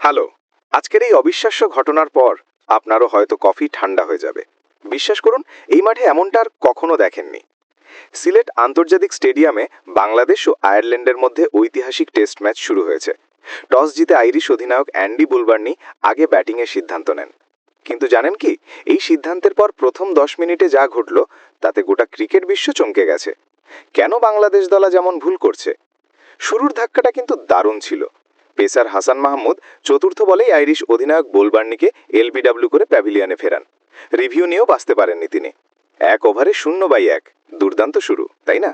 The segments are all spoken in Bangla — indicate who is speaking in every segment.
Speaker 1: হ্যালো, আজকের এই অবিশ্বাস্য ঘটনার পর আপনারও হয়তো কফি ঠান্ডা হয়ে যাবে। বিশ্বাস করুন, এই মাঠে এমনটা আর কখনো দেখেননি। সিলেট আন্তর্জাতিক স্টেডিয়ামে বাংলাদেশ ও আয়ারল্যান্ডের মধ্যে ঐতিহাসিক টেস্ট ম্যাচ শুরু হয়েছে। টস জিতে আইরিশ অধিনায়ক অ্যান্ডি বুলবার্নি আগে ব্যাটিংয়ের সিদ্ধান্ত নেন। কিন্তু জানেন কি, এই সিদ্ধান্তের পর প্রথম দশ মিনিটে যা ঘটল, তাতে গোটা ক্রিকেট বিশ্ব চমকে গেছে। কেন বাংলাদেশ দলা যেমন ভুল করছে? শুরুর ধাক্কাটা কিন্তু দারুণ ছিল। পেসার হাসান মাহমুদ চতুর্থ বলেই আইরিশ অধিনায়ক বোলবার্নিকে এলবিডাব্লিউ করে প্যাভিলিয়নে ফেরান। রিভিউ নিয়েও বাঁচতে পারেননি তিনি। এক ওভারে শূন্য বাই এক। দুর্দান্ত শুরু, তাই না?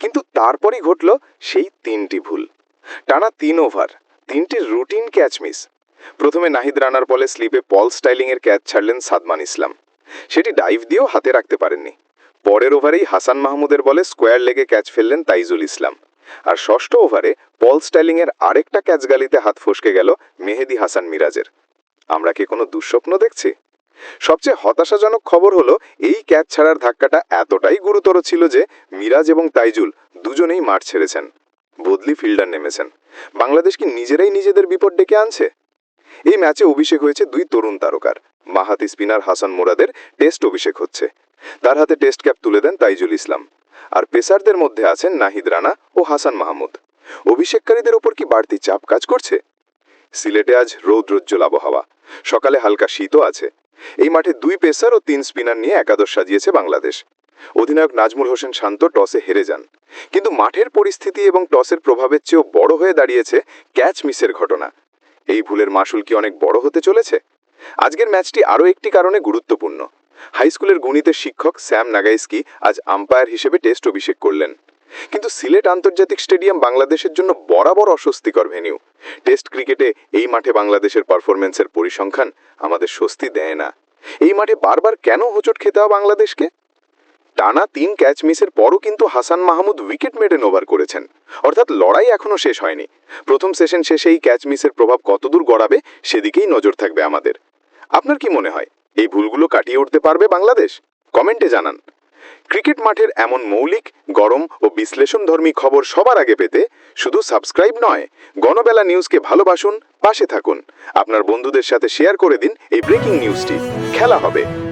Speaker 1: কিন্তু তারপরই ঘটল সেই তিনটি ভুল। টানা তিন ওভার, তিনটি রুটিন ক্যাচ মিস। প্রথমে নাহিদ রানার বলে স্লিপে পল স্টাইলিংয়ের ক্যাচ ছাড়লেন সাদমান ইসলাম। সেটি ডাইভ দিয়েও হাতে রাখতে পারেননি। পরের ওভারেই হাসান মাহমুদের বলে স্কোয়ার লেগে ক্যাচ ফেললেন তাইজুল ইসলাম। আর ষষ্ঠ ওভারে পল স্টাইলিংয়ের আরেকটা ক্যাচ গালিতে হাত ফসকে গেল মেহেদি হাসান মিরাজের। আমরা কি কোনো দুঃস্বপ্ন দেখছি? সবচেয়ে হতাশাজনক খবর হলো, এই ক্যাচ ছাড়ার ধাক্কাটা এতটাই গুরুতর ছিল যে মিরাজ এবং তাইজুল দুজনেই মাঠ ছেড়েছেন, বদলি ফিল্ডার নেমেছেন। বাংলাদেশ কি নিজেরাই নিজেদের বিপদ ডেকে আনছে? এই ম্যাচে অভিষেক হয়েছে দুই তরুণ তারকার। মাহাতি স্পিনার হাসান মোরাদের টেস্ট অভিষেক হচ্ছে। তার হাতে টেস্ট ক্যাপ তুলে দেন তাইজুল ইসলাম। আর পেসারদের মধ্যে আছেন নাহিদ রানা ও হাসান মাহমুদ। অভিষেককারীদের ওপর কি বাড়তি চাপ কাজ করছে? সিলেটে আজ রৌদ্রোজ্জ্বল আবহাওয়া। সকালে হালকা শীতও আছে। এই মাঠে দুই পেসার ও তিন স্পিনার নিয়ে একাদশ সাজিয়েছে বাংলাদেশ। অধিনায়ক নাজমুল হোসেন শান্ত টসে হেরে যান। কিন্তু মাঠের পরিস্থিতি এবং টসের প্রভাবের চেয়েও বড় হয়ে দাঁড়িয়েছে ক্যাচ মিসের ঘটনা। এই ভুলের মাসুল কি অনেক বড় হতে চলেছে? আজকের ম্যাচটি আরও একটি কারণে গুরুত্বপূর্ণ। হাই স্কুলের গণিতের শিক্ষক স্যাম নাগাইস্কি আজ আম্পায়ার হিসেবে টেস্ট অভিষেক করলেন। কিন্তু সিলেট আন্তর্জাতিক স্টেডিয়াম বাংলাদেশের জন্য বরাবর অস্বস্তিকর ভেন্যু। টেস্ট ক্রিকেটে এই মাঠে বাংলাদেশের পারফরমেন্সের পরিসংখ্যান আমাদের স্বস্তি দেয় না। এই মাঠে বারবার কেন হোঁচট খেতে হয় বাংলাদেশকে? টানা তিন ক্যাচ মিসের পরও কিন্তু Hasan Mahmud wicket maiden over করেছেন। অর্থাৎ লড়াই এখনও শেষ হয়নি। প্রথম সেশন শেষে এই ক্যাচ মিসের প্রভাব কতদূর গড়াবে, সেদিকেই নজর থাকবে আমাদের। আপনার কি মনে হয়? এই ভুলগুলো কাটিয়ে উঠতে পারবে বাংলাদেশ? কমেন্টে জানান। ক্রিকেট মাঠের এমন মৌলিক, গরম ও বিশ্লেষণধর্মী খবর সবার আগে পেতে শুধু সাবস্ক্রাইব নয়, গণবেলা নিউজকে ভালোবাসুন, পাশে থাকুন। আপনার বন্ধুদের সাথে শেয়ার করে দিন এই ব্রেকিং নিউজটি। খেলা হবে।